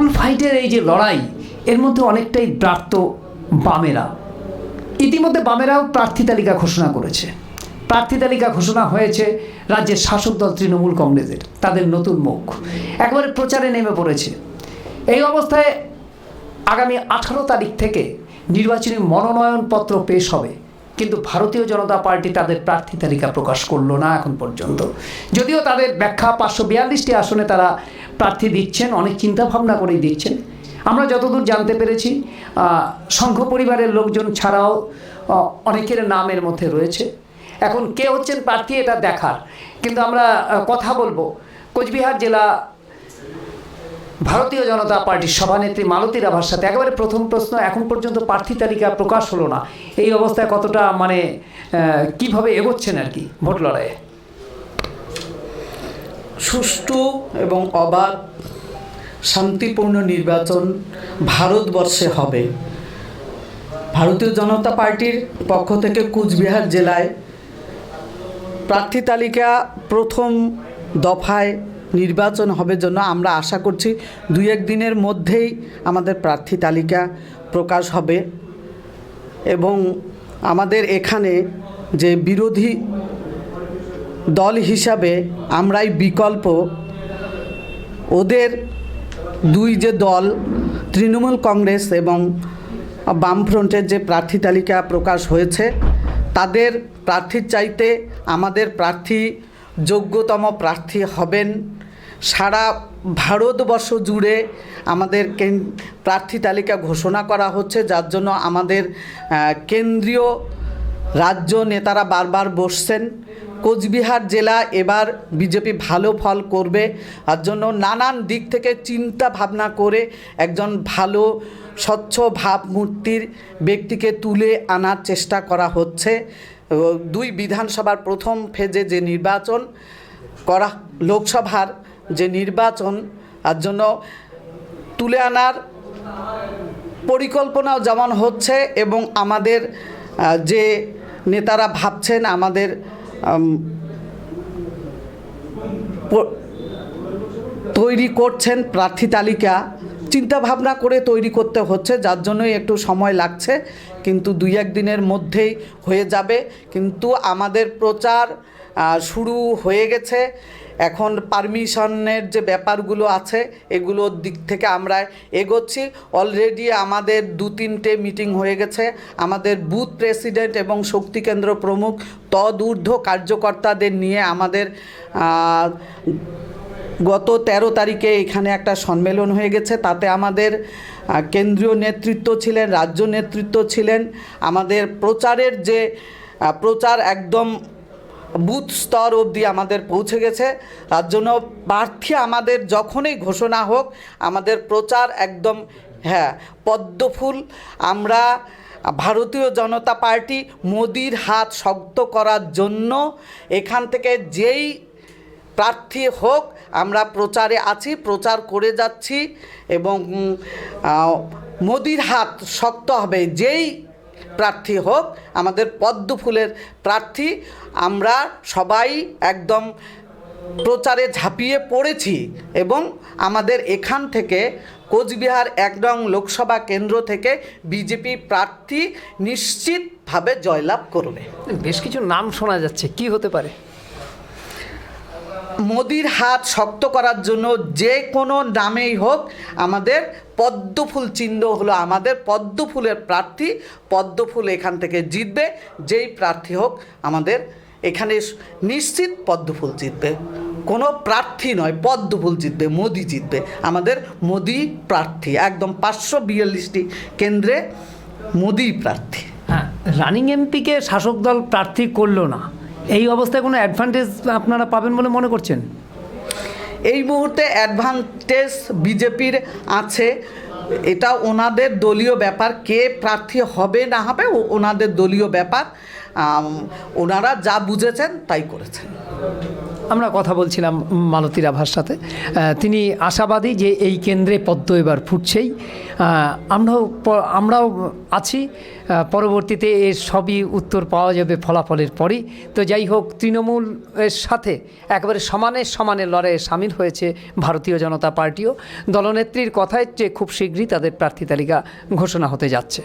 ফুল ফাইটের এই যে লড়াই, এর মধ্যে অনেকটাই ব্রাত্য বামেরা। ইতিমধ্যে বামেরাও প্রার্থী তালিকা ঘোষণা করেছে। প্রার্থী তালিকা ঘোষণা হয়েছে রাজ্যের শাসক দল তৃণমূল কংগ্রেসের, তাদের নতুন মুখ। একবারে প্রচারে নেমে পড়েছে। এই অবস্থায় আগামী আঠারো তারিখ থেকে নির্বাচনী মনোনয়নপত্র পেশ হবে। কিন্তু ভারতীয় জনতা পার্টি তাদের প্রার্থী তালিকা প্রকাশ করল না এখন পর্যন্ত। যদিও তাদের ব্যাখ্যা পাঁচশো বিয়াল্লিশটি আসনে তারা প্রার্থী দিচ্ছেন, অনেক চিন্তা ভাবনা করেই দিচ্ছেন। আমরা যতদূর জানতে পেরেছি সংঘ পরিবারের লোকজন ছাড়াও অনেকের নামের মধ্যে রয়েছে। এখন কে হচ্ছেন প্রার্থী এটা দেখার। কিন্তু আমরা কথা বলব। কোচবিহার জেলা ভারতীয় জনতা পার্টির সভানেত্রী মালতী রাভার সাথে একেবারে প্রথম প্রশ্ন, এখন পর্যন্ত প্রার্থী তালিকা প্রকাশ হলো না। এই অবস্থায় কতটা মানে কীভাবে এগোচ্ছেন আর কি ভোট লড়াইয়ে? সুষ্ঠু এবং অবাধ, শান্তিপূর্ণ নির্বাচন ভারতবর্ষে হবে। ভারতীয় জনতা পার্টির পক্ষ থেকে কুচবিহার জেলায় প্রার্থী তালিকা প্রথম দফায় নির্বাচন হবে জন্য আমরা আশা করছি দুই এক দিনের মধ্যেই আমাদের প্রার্থী তালিকা প্রকাশ হবে। এবং আমাদের এখানে যে বিরোধী দল হিসাবে আমরাই বিকল্প, ওদের দুই যে দল, তৃণমূল কংগ্রেস এবং বামফ্রন্টের যে প্রার্থী তালিকা প্রকাশ হয়েছে, তাদের প্রার্থীর চাইতে আমাদের প্রার্থী যোগ্যতম প্রার্থী হবেন। সারা ভারতবর্ষ জুড়ে আমাদের প্রার্থী তালিকা ঘোষণা করা হচ্ছে, যার জন্য আমাদের কেন্দ্রীয় রাজ্য নেতারা বারবার বসছেন। কোচবিহার জেলা এবার বিজেপি ভালো ফল করবে। তার জন্য নানান দিক থেকে চিন্তা ভাবনা করে একজন ভালো, স্বচ্ছ ভাবমূর্তির ব্যক্তিকে তুলে আনার চেষ্টা করা হচ্ছে। দুই বিধানসভার প্রথম ফেজে যে নির্বাচন করা, লোকসভার যে নির্বাচন, তার জন্য তুলে আনার পরিকল্পনাও যেমন হচ্ছে এবং আমাদের যে নেতারা ভাবছেন, আমাদের তৈরি করছেন প্রার্থী তালিকা। চিন্তা ভাবনা করে তৈরি করতে হচ্ছে, যার জন্যই একটু সময় লাগছে, কিন্তু দুই এক দিনের মধ্যেই হয়ে যাবে। কিন্তু আমাদের প্রচার শুরু হয়ে গেছে। এখন পারমিশনের যে ব্যাপারগুলো আছে এগুলোর দিক থেকে আমরা এগোচ্ছি। অলরেডি আমাদের দু তিনটে মিটিং হয়ে গেছে। আমাদের বুথ প্রেসিডেন্ট এবং শক্তি কেন্দ্র প্রমুখ তদূর্ধ্ব কার্যকর্তাদের নিয়ে আমাদের গত ১৩ তারিখে এখানে একটা সম্মেলন হয়ে গেছে। তাতে আমাদের কেন্দ্রীয় নেতৃত্ব ছিলেন, রাজ্য নেতৃত্ব ছিলেন। আমাদের প্রচারের যে প্রচার একদম বুথ স্তর অবধি আমাদের পৌঁছে গেছে। তার জন্য প্রার্থী আমাদের যখনই ঘোষণা হোক, আমাদের প্রচার একদম হ্যাঁ পদ্মফুল। আমরা ভারতীয় জনতা পার্টি মোদির হাত শক্ত করার জন্য এখান থেকে যেই প্রার্থী হোক, আমরা প্রচারে আছি, প্রচার করে যাচ্ছি এবং মোদির হাত শক্ত হবে। যেই প্রার্থী হোক, আমাদের পদ্ম ফুলের প্রার্থী। আমরা সবাই একদম প্রচারে ঝাঁপিয়ে পড়েছি এবং আমাদের এখান থেকে কোচবিহার এক লোকসভা কেন্দ্র থেকে বিজেপি প্রার্থী নিশ্চিতভাবে জয়লাভ করবে। বেশ কিছু নাম শোনা যাচ্ছে, কি হতে পারে? মোদির হাত শক্ত করার জন্য যে কোনো নামেই হোক আমাদের পদ্মফুল চিহ্ন হলো আমাদের পদ্মফুলের প্রার্থী। পদ্মফুল এখান থেকে জিতবে, যেই প্রার্থী হোক আমাদের এখানে নিশ্চিত পদ্মফুল জিতবে। কোনো প্রার্থী নয়, পদ্মফুল জিতবে, মোদি জিতবে। আমাদের মোদি প্রার্থী, একদম পাঁচশো বিয়াল্লিশটি কেন্দ্রে মোদি প্রার্থী। হ্যাঁ রানিং এমপিকে শাসক দল প্রার্থী করল না। এই অবস্থায় কোনো অ্যাডভান্টেজ আপনারা পাবেন বলে মনে করছেন? এই মুহূর্তে অ্যাডভান্টেজ বিজেপির আছে। এটা ওনাদের দলীয় ব্যাপার। কে প্রার্থী হবে না হবে ওনাদের দলীয় ব্যাপার। ওনারা যা বুঝেছেন তাই করেছেন। আমরা কথা বলছিলাম মালতী রাভার সাথে। তিনি আশাবাদী যে এই কেন্দ্রে পদ্ম এবার ফুটছেই। আমরাও আমরাও আছি। পরবর্তীতে এর সবই উত্তর পাওয়া যাবে ফলাফলের পরই। তো যাই হোক, তৃণমূল এর সাথে একেবারে সমানে সমানে লড়াইয়ে সামিল হয়েছে ভারতীয় জনতা পার্টিও। দলনেত্রীর কথায় যে খুব শীঘ্রই তাদের প্রার্থী তালিকা ঘোষণা হতে যাচ্ছে।